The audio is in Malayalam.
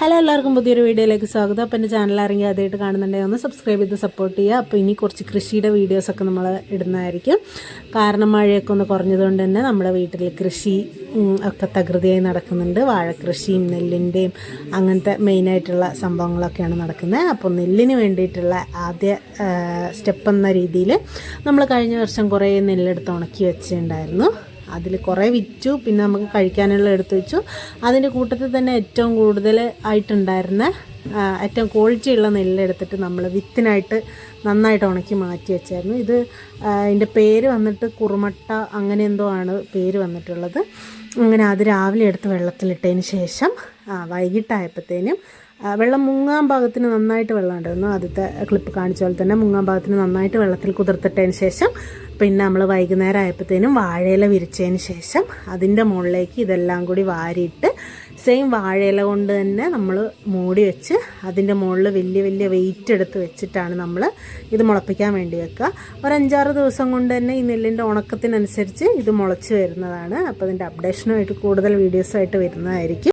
ഹലോ എല്ലാവർക്കും പുതിയൊരു വീഡിയോയിലേക്ക് സ്വാഗതം. അപ്പോൾ എന്റെ ചാനൽ ആരെങ്കിലും ആദ്യമായിട്ട് കാണുന്നുണ്ടെങ്കിൽ ഒന്ന് സബ്സ്ക്രൈബ് ചെയ്ത് സപ്പോർട്ട് ചെയ്യുക. അപ്പോൾ ഇനി കുറച്ച് കൃഷിയുടെ വീഡിയോസൊക്കെ നമ്മൾ ഇടുന്നതായിരിക്കും. കാരണം മഴയൊക്കെ ഒന്ന് കുറഞ്ഞതുകൊണ്ട് തന്നെ നമ്മുടെ വീട്ടിൽ കൃഷി ഒക്കെ തകൃതിയായി നടക്കുന്നുണ്ട്. വാഴക്കൃഷിയും നെല്ലിന്റെയും അങ്ങനത്തെ മെയിനായിട്ടുള്ള സംഭവങ്ങളൊക്കെയാണ് നടക്കുന്നത്. അപ്പോൾ നെല്ലിന് വേണ്ടിയിട്ടുള്ള ആദ്യ സ്റ്റെപ്പ് എന്ന രീതിയിൽ നമ്മൾ കഴിഞ്ഞ വർഷം കുറേ നെല്ലെടുത്ത് ഉണക്കി വെച്ചിട്ടുണ്ടായിരുന്നു. അതിൽ കുറേ വിറ്റു പിന്നെ നമുക്ക് കഴിക്കാനുള്ള എടുത്തു വെച്ചു. അതിന്റെ കൂട്ടത്തിൽ തന്നെ ഏറ്റവും കൂടുതൽ ആയിട്ടുണ്ടായിരുന്ന ഏറ്റവും ക്വാളിറ്റി ഉള്ള നെല്ലെടുത്തിട്ട് നമ്മൾ വിത്തിനായിട്ട് നന്നായിട്ട് ഉണക്കി മാറ്റി വെച്ചായിരുന്നു. ഇത് അതിന്റെ പേര് വന്നിട്ട് കുറുമട്ട അങ്ങനെ എന്തോ ആണ് പേര് വന്നിട്ടുള്ളത്. അങ്ങനെ അത് രാവിലെ എടുത്ത് വെള്ളത്തിലിട്ടതിന് ശേഷം വൈകിട്ടായപ്പോഴത്തേനും വെള്ളം മുങ്ങാൻ ഭാഗത്തിന് നന്നായിട്ട് വെള്ളം ഉണ്ടായിരുന്നു ആദ്യത്തെ ക്ലിപ്പ് കാണിച്ച പോലെ തന്നെ മുങ്ങാൻ ഭാഗത്തിന് നന്നായിട്ട് വെള്ളത്തിൽ കുതിർത്തിട്ടതിന് ശേഷം പിന്നെ നമ്മൾ വൈകുന്നേരം ആയപ്പോഴത്തേനും വാഴയില വിരിച്ചതിന് ശേഷം അതിന്റെ മുകളിലേക്ക് ഇതെല്ലാം കൂടി വാരിയിട്ട് സെയിം വാഴയില കൊണ്ട് തന്നെ നമ്മൾ മൂടി വെച്ച് അതിന്റെ മുകളിൽ വലിയ വലിയ വെയിറ്റ് എടുത്ത് വെച്ചിട്ടാണ് നമ്മൾ ഇത് മുളപ്പിക്കാൻ വേണ്ടി വെക്കുക. ഒരു അഞ്ചാറ് ദിവസം കൊണ്ട് തന്നെ ഈ നെല്ലിന്റെ ഉണക്കത്തിനനുസരിച്ച് ഇത് മുളച്ച് വരുന്നതാണ്. അപ്പോൾ അതിന്റെ അപ്ഡേഷനുമായിട്ട് കൂടുതൽ വീഡിയോസായിട്ട് വരുന്നതായിരിക്കും.